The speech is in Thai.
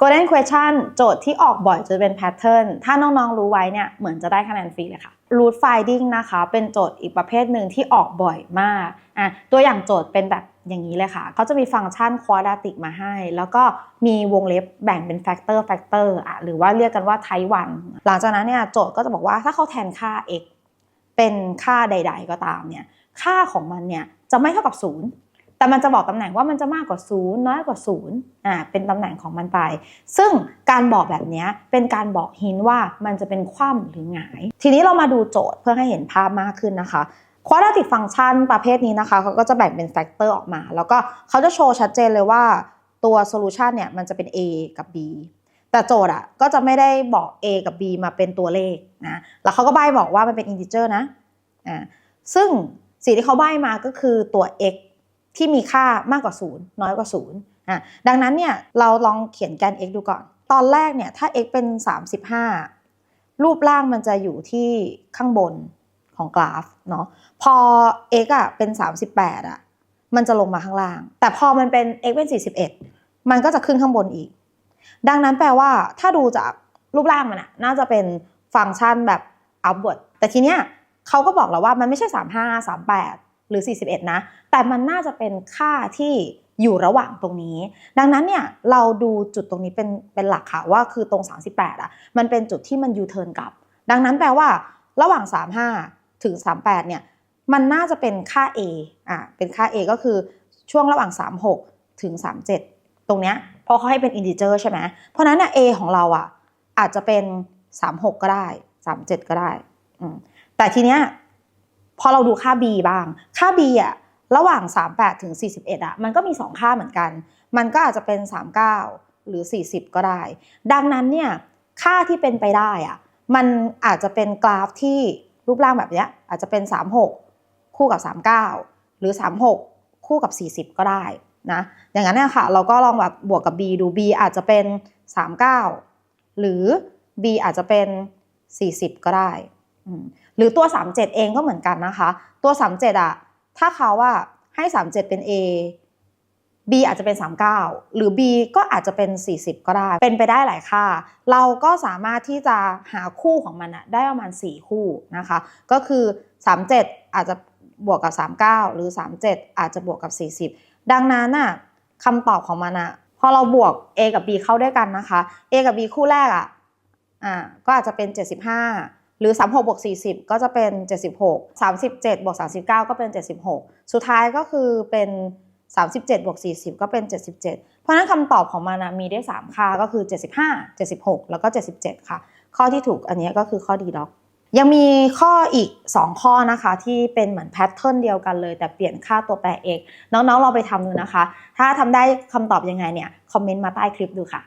golden question โจทย์ที่ออกบ่อยจะเป็น pattern ถ้าน้องๆรู้ไว้เนี่ยเหมือนจะได้คะแนนฟรีเลยค่ะ root finding นะคะเป็นโจทย์อีกประเภทหนึ่งที่ออกบ่อยมากอะตัวอย่างโจทย์เป็นแบบอย่างนี้เลยค่ะ เขาจะมีฟังก์ชัน quadratic มาให้ แล้วก็มีวงเล็บแบ่งเป็น factor factor อะหรือว่าเรียกกันว่า type 1หลังจากนั้นเนี่ยโจทย์ก็จะบอกว่าถ้าเขาแทนค่า x เป็นค่าใด ๆ ก็ตามเนี่ยค่าของมันเนี่ยจะไม่เท่ากับ 0 แต่มันจะบอกตำแหน่งว่ามันจะมากกว่า0น้อยกว่า0อ่าเป็นตำแหน่งของมันไป ซึ่งการบอกแบบนี้เป็นการบอกหินว่ามันจะเป็นคว่ำหรือหงาย ทีนี้เรามาดูโจทย์เพื่อให้เห็นภาพมากขึ้นนะคะ quadratic function ประเภทนี้นะคะเขาก็จะแบ่งเป็นแฟกเตอร์ออกมา แล้วก็เขาจะโชว์ชัดเจนเลยว่าตัว solution เนี่ยมันจะเป็น a กับ b แต่โจทย์อะก็จะไม่ได้บอก a กับ b มาเป็นตัวเลขนะแล้วเขาก็ใบ้บอกว่ามันเป็น integer นะอ่าซึ่งสิ่งที่เขาใบ้มาก็คือตัว x ที่มีค่ามากกว่า 0 น้อยกว่า0อะดังนั้นเนี่ยเราลองเขียนแกน x ดูก่อน ตอนแรกเนี่ยถ้า x เป็น 35 รูปร่างมันจะอยู่ที่ข้างบนของกราฟเนาะพอ x อะเป็น 38 อะ มันจะลงมาข้างล่าง แต่พอมันเป็น x เป็น 41 มันก็จะขึ้นข้างบนอีก ดังนั้นแปลว่าถ้าดูจากรูปร่างมันอะน่าจะเป็นฟังก์ชันแบบ upward แต่ทีเนี้ยเขาก็บอกแล้วว่ามันไม่ใช่ 35 38 หรือ 41 นะ แต่มันน่าจะเป็นค่าที่อยู่ระหว่างตรงนี้ ดังนั้นเนี่ยเราดูจุดตรงนี้เป็นเป็นหลักค่ะว่าคือตรง 38อะมันเป็นจุดที่มันยูเทิร์นกลับ ดังนั้นแปลว่าระหว่าง 35 ถึง 38 เนี่ยมันน่าจะเป็นค่า A อะเป็นค่า A ก็คือช่วงระหว่าง 36 ถึง 37 ตรงเนี้ยพราะเขาให้เป็นอินดิเจอร์ใช่ไหมเพราะนั้นเนี่ย A ของเราอะอาจจะเป็น 36 ก็ได้ 37 ก็ได้อืมแต่ทีเนี้ย พอเราดูค่า B บ้าง ค่า B อะระหว่าง 38ถึง41อะมันก็มี 2 ค่าเหมือนกัน มันก็อาจจะเป็น 39 หรือ 40 ก็ได้ ดังนั้นเนี่ยค่าที่เป็นไปได้อะมันอาจจะเป็นกราฟที่รูปร่างแบบเนี้ยอาจจะเป็น 36 คู่กับ 39 หรือ 36 คู่กับ 40 ก็ได้นะอย่างนั้นเนี่ยค่ะเราก็ลองแบบบวกกับ b ดู b อาจจะเป็น 39 หรือ b อาจจะเป็น 40 ก็ได้ หรือตัว 37 เองก็เหมือนกันนะคะ ตัว 37อะถ้าเขาว่าให้ 37 เป็น a b อาจจะเป็น 39 หรือ b ก็อาจจะเป็น 40 ก็ได้ เป็นไปได้หลายค่า เราก็สามารถที่จะหาคู่ของมันอะได้ประมาณ 4 คู่นะคะ ก็คือ 37 อาจจะบวกกับ 39 หรือ 37 อาจจะบวกกับ 40 ดังนั้นน่ะคำตอบของมันอะพอเราบวก a กับ b เข้าด้วยกันนะคะ a กับ b คู่แรกอะอ่าก็อาจจะเป็น 75 หรือ 36บวก40 ก็จะเป็น 76 37บวก39 ก็เป็น 76 สุดท้ายก็คือเป็น 37บวก40 ก็เป็น 77 เพราะนั้นคำตอบของมันนะมีได้ 3 ค่าก็คือ 75 76 แล้วก็ 77 ค่ะ ข้อที่ถูกอันนี้ก็คือข้อดีล็อก ยังมีข้ออีก 2 ข้อนะคะที่เป็นเหมือนแพทเทิร์นเดียวกันเลย แต่เปลี่ยนค่าตัวแปรเอกน้องๆลองไปทำดูนะคะ ถ้าทำได้คำตอบยังไงเนี่ยคอมเมนต์มาใต้คลิปดูค่ะ